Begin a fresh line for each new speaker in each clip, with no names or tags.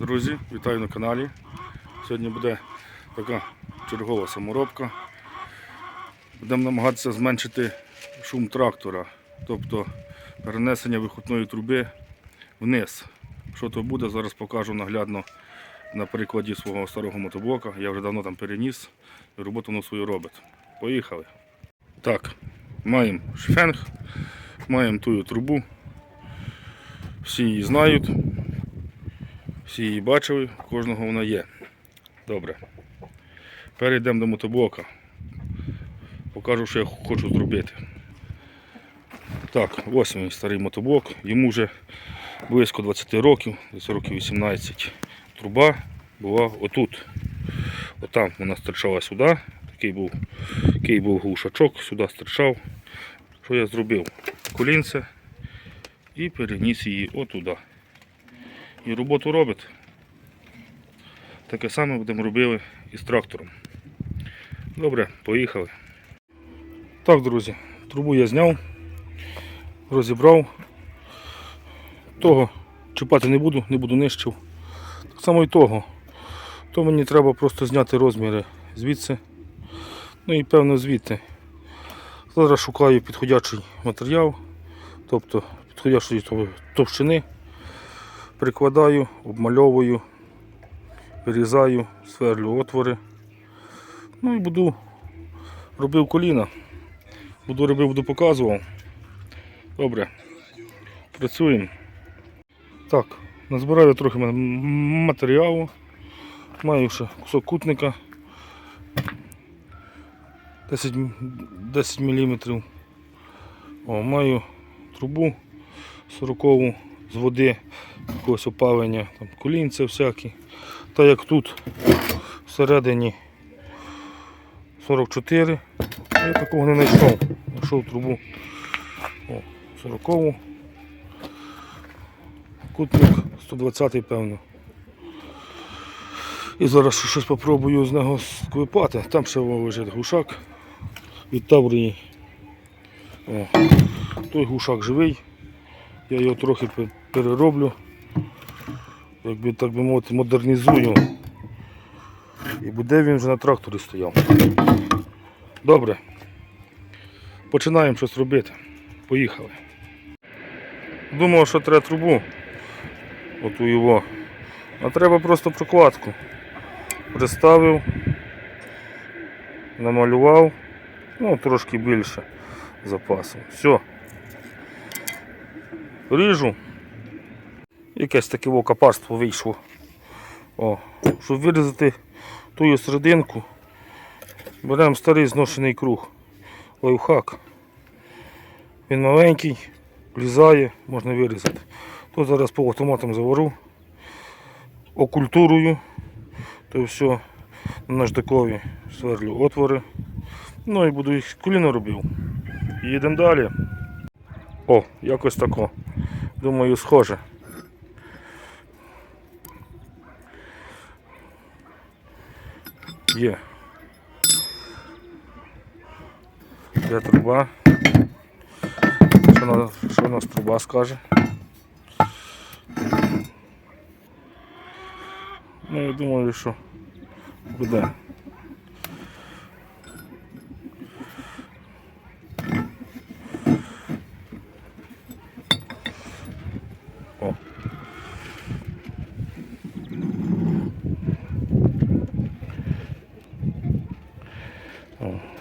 Друзі, вітаю на каналі. Сьогодні буде така чергова саморобка. Будемо намагатися зменшити шум трактора, тобто перенесення вихопної труби вниз. Що то буде, зараз покажу наглядно на прикладі свого старого мотоблока. Я вже давно там переніс і роботу воно свою робить. Поїхали. Так, маємо шфенг, маємо тую трубу. Всі її знають. Всі її бачили, кожного вона є. Добре. Перейдемо до мотоблока. Покажу, що я хочу зробити. Так, ось мій старий мотоблок. Йому вже близько 20 років, десь років 18. Труба була отут. Отам вона стирчала сюди. Такий був, такий був глушачок, сюди стирчав. Що я зробив? Колінце і переніс її отуди і роботу робить. Таке саме будемо робити і з трактором. Добре, поїхали. Так, друзі, трубу я зняв, розібрав. Того чіпати не буду, не буду нищив. Так само і того. То мені треба просто зняти розміри звідси. Ну і певно звідти. Зараз шукаю підходячий матеріал, тобто підходячої товщини прикладаю, обмальовую, вирізаю, сверлю отвори. Ну і буду робив коліна. Буду робив, буду показував. Добре. Працюємо. Так, назбираю трохи матеріалу. Маю ще кусок кутника 10, 10 мм. О, маю трубу 40 з води якогось опалення, там колінця всякі. Та як тут всередині 44, я такого не знайшов. Знайшов трубу О, 40 кутник 120 певно. І зараз щось спробую з нього сквипати. Там ще лежить гушак від Таврії. О, той гушак живий. Я його трохи перероблю, якби так би мовити, модернізую. І буде він вже на тракторі стояв. Добре. Починаємо щось робити. Поїхали. Думав, що треба трубу. Оту його. А треба просто прокладку. Приставив, намалював, ну трошки більше запасу. Все. Ріжу. Якесь таке во капарство вийшло. О, щоб вирізати ту серединку, беремо старий зношений круг. Лайфхак. Він маленький, влізає, можна вирізати. То зараз по автоматам завару, окультурую, то все на наждакові сверлю отвори. Ну і буду їх коліно робив. Їдемо далі. О, якось тако. Думаю, схоже. Є. Є труба. Що, на, що у нас труба скаже? Ну, я думаю, що буде.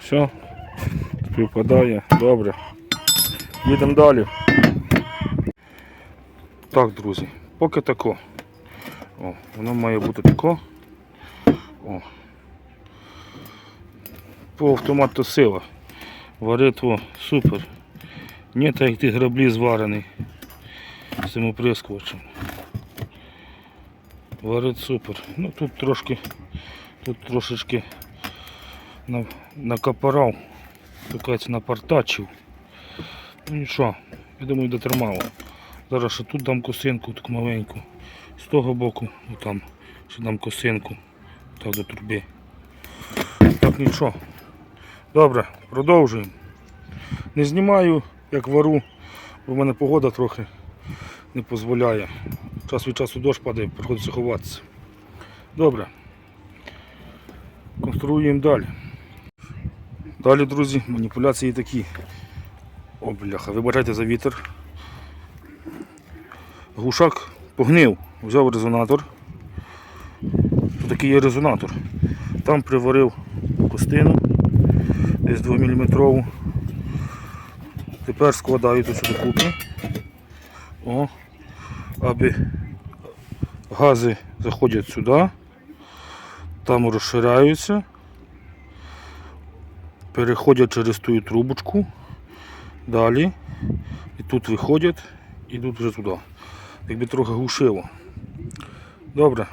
Все, співпадає, добре. Їдемо далі. Так, друзі, поки тако. О, воно має бути тако. О. По автомату сила. Варитво супер. Не так як ті граблі зварений цим оприскувачем. Варить супер. Ну тут трошки, тут трошечки на, накапарав, такається напартачив. Ну нічого, я думаю, дотримало. Зараз ще тут дам косинку, таку маленьку. З того боку, там ще дам косинку, так до труби. Так нічого. Добре, продовжуємо. Не знімаю, як вару, бо в мене погода трохи не дозволяє. час від часу дощ падає, приходиться ховатися. Добре. Конструюємо далі. Далі, друзі, маніпуляції такі. О, бляха, вибачайте за вітер. Глушак погнив, взяв резонатор. Тут такий є резонатор. Там приварив костину, десь 2 мм. Тепер складаю тут сюди купи. О, аби гази заходять сюди, там розширяються, переходять через ту трубочку, далі, і тут виходять, і йдуть вже туди. Якби трохи глушило. Добре.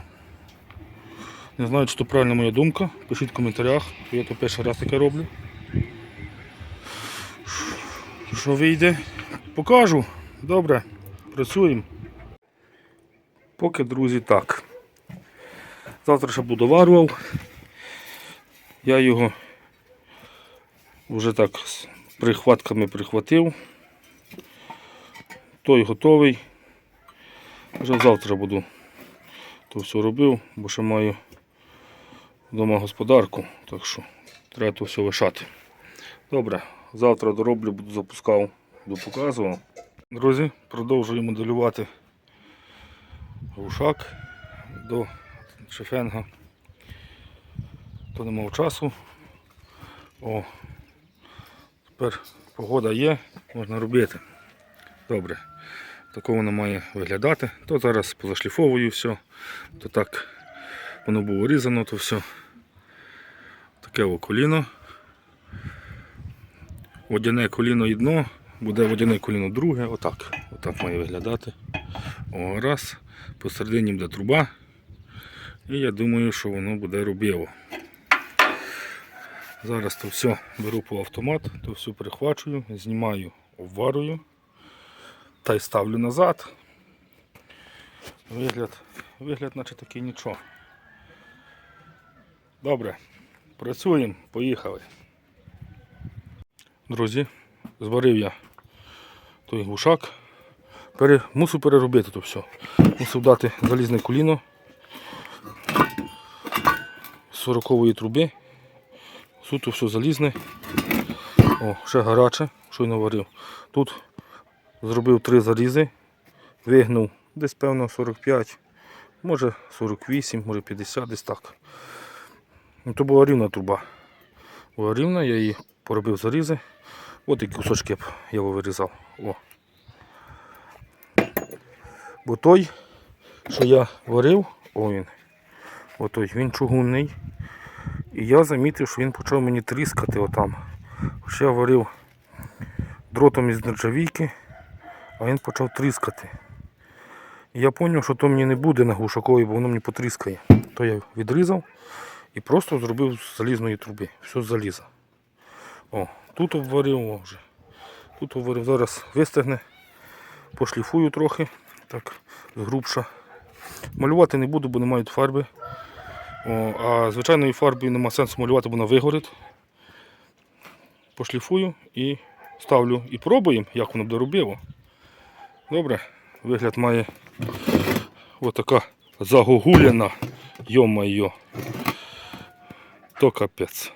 Не знаю, чи то правильна моя думка. Пишіть в коментарях, я то перший раз таке роблю. Що вийде? Покажу. Добре, працюємо. Поки, друзі, так. Завтра ще буду варював. Я його вже так з прихватками прихватив. Той готовий. Вже завтра буду то все робив, бо ще маю вдома господарку, так що треба то все лишати. Добре, завтра дороблю, буду запускав, буду показував. Друзі, продовжую моделювати глушак до шефенга. То не мав часу. О, тепер погода є, можна робити. Добре. Такого воно має виглядати. То зараз позашліфовую все, то так воно було різано, то все. Таке о коліно. Водяне коліно і дно, буде водяне коліно друге, отак. Отак має виглядати. О, раз. Посередині буде труба. І я думаю, що воно буде рубєво. Зараз то все беру по автомат, то все перехвачую, знімаю, обварую та й ставлю назад. Вигляд, вигляд наче такий нічого. Добре, працюємо, поїхали. Друзі, зварив я той глушак. Пере, мусив переробити то все. Мусив дати залізне коліно з 40-ї труби. Суто все залізне. О, ще гаряче, щойно варив. Тут зробив три зарізи, вигнув десь певно 45, може 48, може 50, десь так. Ну, то була рівна труба. Була рівна, я її поробив зарізи. От які кусочки я вирізав. О. Бо той, що я варив, о він, о він чугунний. І я замітив, що він почав мені тріскати отам. Хоча я варив дротом із нержавійки, а він почав тріскати. І я зрозумів, що то мені не буде на глушаковій, бо воно мені потріскає. То я відрізав і просто зробив з залізної труби. Все з заліза. О, тут обварив вже. Тут обварив, зараз вистигне, пошліфую трохи, так, згрубша. Малювати не буду, бо не мають фарби. А звичайної фарби нема сенсу малювати, бо вона вигорить. Пошліфую і ставлю і пробуємо, як воно буде робило. Добре, вигляд має отака загогулена, йо-майо. То капець.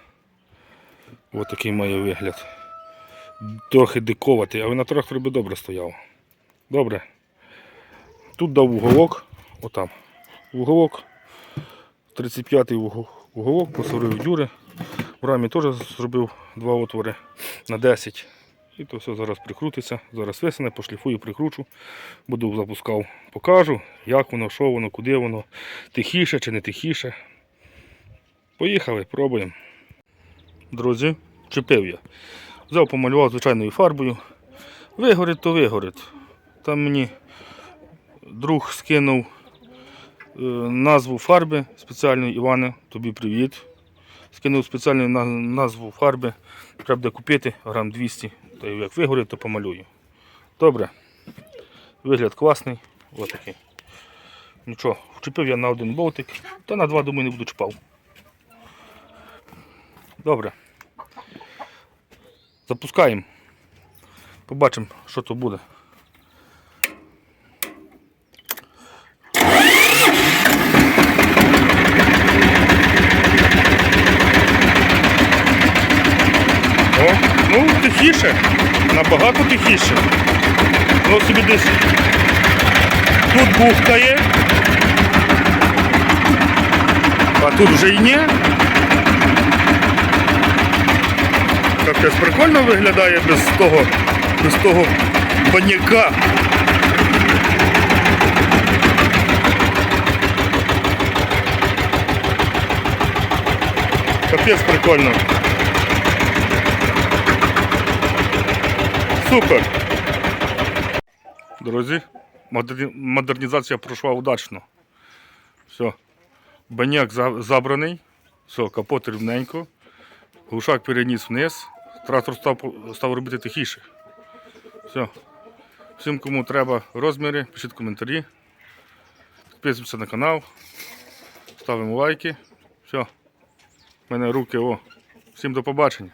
Ось такий має вигляд. Трохи диковатий, але на тракторі би добре стояв. Добре. Тут дав уголок, отам. Уголок. 35-й уголок, посорив дюри. В рамі теж зробив два отвори на 10. І то все зараз прикрутиться. Зараз висане, пошліфую, прикручу. Буду запускав, покажу, як воно, що воно, куди воно, тихіше чи не тихіше. Поїхали, пробуємо. Друзі, чепив я. Взяв, помалював звичайною фарбою. Вигорить, то вигорить. Там мені друг скинув назву фарби спеціальної Іване, тобі привіт. Скинув спеціальну назву фарби. Треба буде купити грам 200. Та як вигорить, то помалюю. Добре. Вигляд класний. Ось такий. Нічого, вчепив я на один болтик, та на два, думаю, не буду чіпав. Добре. Запускаємо. Побачимо, що то буде. Тихіше, набагато тихіше. Ну собі десь тут бухкає. А тут вже й ні. Капець прикольно виглядає без того, без того баняка. Капець прикольно. Супер. Друзі, модернізація пройшла удачно. Все. Баняк забраний. Все, капот рівненько. Глушак переніс вниз. Трактор став, став робити тихіше. Все. Всім, кому треба розміри, пишіть коментарі. Підписуємося на канал. Ставимо лайки. Все. У мене руки о. Всім до побачення.